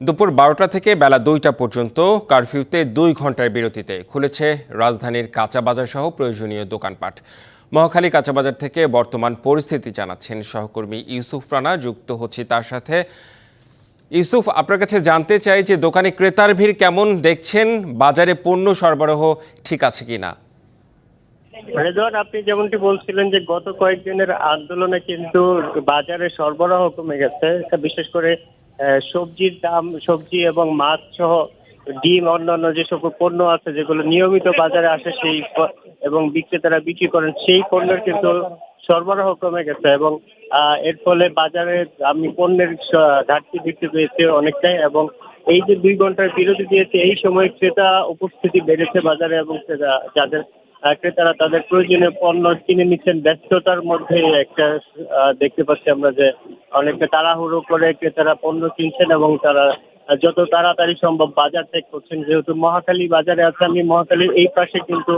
দুপুর বারোটা থেকে বেলা দুইটা পর্যন্ত কারফিউতে দুই ঘণ্টার বিরতিতে খুলেছে রাজধানীর কাঁচা বাজার সহ প্রয়োজনীয় দোকানপাট। মহাখালী কাঁচা বাজার থেকে বর্তমান পরিস্থিতি জানাচ্ছেন সহকর্মী ইউসুফ রানা, যুক্ত হচ্ছি তার সাথে। ইউসুফ, আপনার কাছে জানতে চাই যে দোকানে ক্রেতার ভিড় কেমন, দেখছেন বাজারে পণ্য সরবরাহ ঠিক আছে কিনা? রেজওয়ান আপনি যেমনটি বলছিলেন যে গত কয়েকদিনের আন্দোলনে কিন্তু বাজারে সরবরাহ কমে গেছে। বিশেষ করে সবজির দাম, সবজি এবং মাছ সহ ডিম, অন্যান্য যে সকল পণ্য আছে, যেগুলো নিয়মিত বাজারে আসে সেই এবং বিক্রেতারা বিক্রি করেন, সেই পণ্যের কিন্তু সরবরাহ কমে গেছে এবং এর ফলে বাজারে আমি পণ্যের ঘাটতি দেখতে পেয়েছি অনেকটাই এবং এই যে দুই ঘণ্টার বিরতি দিয়েছে, এই সময় ক্রেতা উপস্থিতি বেড়েছে বাজারে এবং যাদের ক্রেতারা তাদের প্রয়োজনীয় পণ্য কিনে নিচ্ছেন। ব্যস্ততার মধ্যে একটা দেখতে পাচ্ছি আমরা যে অনেকটা তাড়াহুড়ো করে ক্রেতারা পণ্য কিনছেন এবং তারা যত তাড়াতাড়ি সম্ভব বাজার ত্যাগ করছেন। যেহেতু মহাখালী বাজারে আছে, আমি মহাখালীর এই পাশে কিন্তু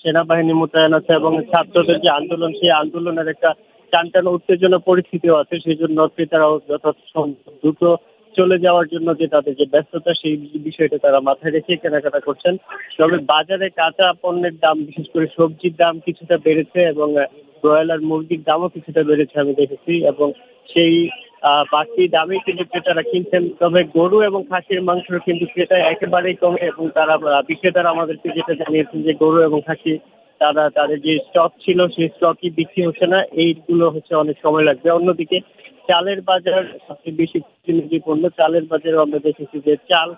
সেনাবাহিনী মোতায়েন আছে এবং ছাত্রদের যে আন্দোলন, সেই আন্দোলনের একটা টানটান উত্তেজনা পরিস্থিতিও আছে। সেই জন্য ক্রেতারাও যথাসম্ভব দ্রুত চলে যাওয়ার জন্য যে তাদের যে ব্যস্ততা, সেই বিষয়টা তারা মাথায় রেখে কেনাকাটা করছেন। তবে বাজারে কাঁচা পণ্যের দাম, বিশেষ করে সবজির দাম কিছুটা বেড়েছে এবং ব্রয়লার মুরগির দামও কিছুটা বেড়েছে আমি দেখেছি এবং সেই বাড়তি দামে কিন্তু ক্রেতারা কিনছেন। তবে গরু এবং খাসির মাংস কিন্তু ক্রেতা একেবারেই কমে এবং তারা বিক্রেতারা আমাদেরকে যেটা জানিয়েছেন যে গরু এবং খাসি, তারা তাদের যে স্টক ছিল, সেই স্টকই বিক্রি হচ্ছে না। এইগুলো হচ্ছে অনেক সময় লাগবে। অন্যদিকে চালের বাজার সবচেয়ে বেশি প্রতিনিধি পণ্য চালের বাজারে আমরা দেখেছি যে চাল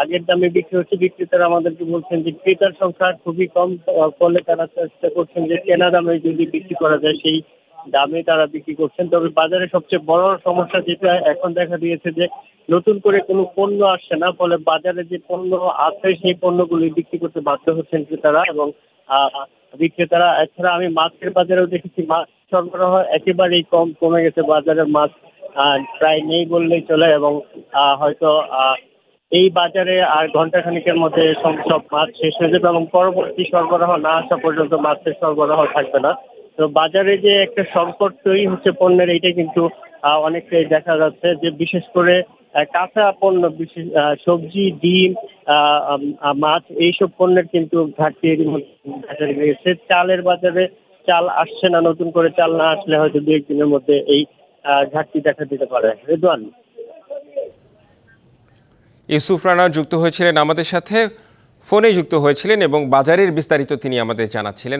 আগের দামে বিক্রি হচ্ছে। বিক্রেতারা আমাদেরকে বলছেন যে ক্রেতার সংখ্যা খুবই কম ফলে তারা চেষ্টা করছেন যে কেনা দামে যদি বিক্রি করা যায় সেই দামে তারা বিক্রি করছেন। তবে বাজারে সবচেয়ে বড় সমস্যা যেটা এখন দেখা দিয়েছে যে, নতুন করে কোনো পণ্য আসছে না, ফলে বাজারে যে পণ্য আছে সেই পণ্যগুলি বিক্রি করতে বাধ্য হচ্ছেন ক্রেতারা এবং বিক্রেতারা। এছাড়া আমি মাছের বাজারেও দেখেছি মাছ সরবরাহ একেবারেই কম, কমে গেছে। বাজারে মাছ প্রায় নেই বললেই চলে এবং হয়তো এই বাজারে আর ঘণ্টা খানিকের মধ্যে সব মাছ শেষ হয়ে যাবে এবং পরবর্তী সরবরাহ না আসা পর্যন্ত মাছের সরবরাহ থাকবে না। তো বাজারে যে একটা সংকট তৈরি হচ্ছে পণ্যের, এইটা কিন্তু অনেকটাই দেখা যাচ্ছে যে বিশেষ করে কাঁচা পণ্য, বিশেষ সবজি, ডিম মাছ, এইসব পণ্যের কিন্তু ঘাটতি বাজারে রয়েছে। চালের বাজারে চাল আসছে না, নতুন করে চাল না আসলে হয়তো দু একদিনের মধ্যে এই ঘাটতি দেখা দিতে পারে। রেদওয়ান। ইউসুফ রানা যুক্ত হয়েছিলেন আমাদের সাথে ফোনে যুক্ত হয়েছিলেন এবং বাজারের বিস্তারিত তিনি আমাদের জানাচ্ছিলেন।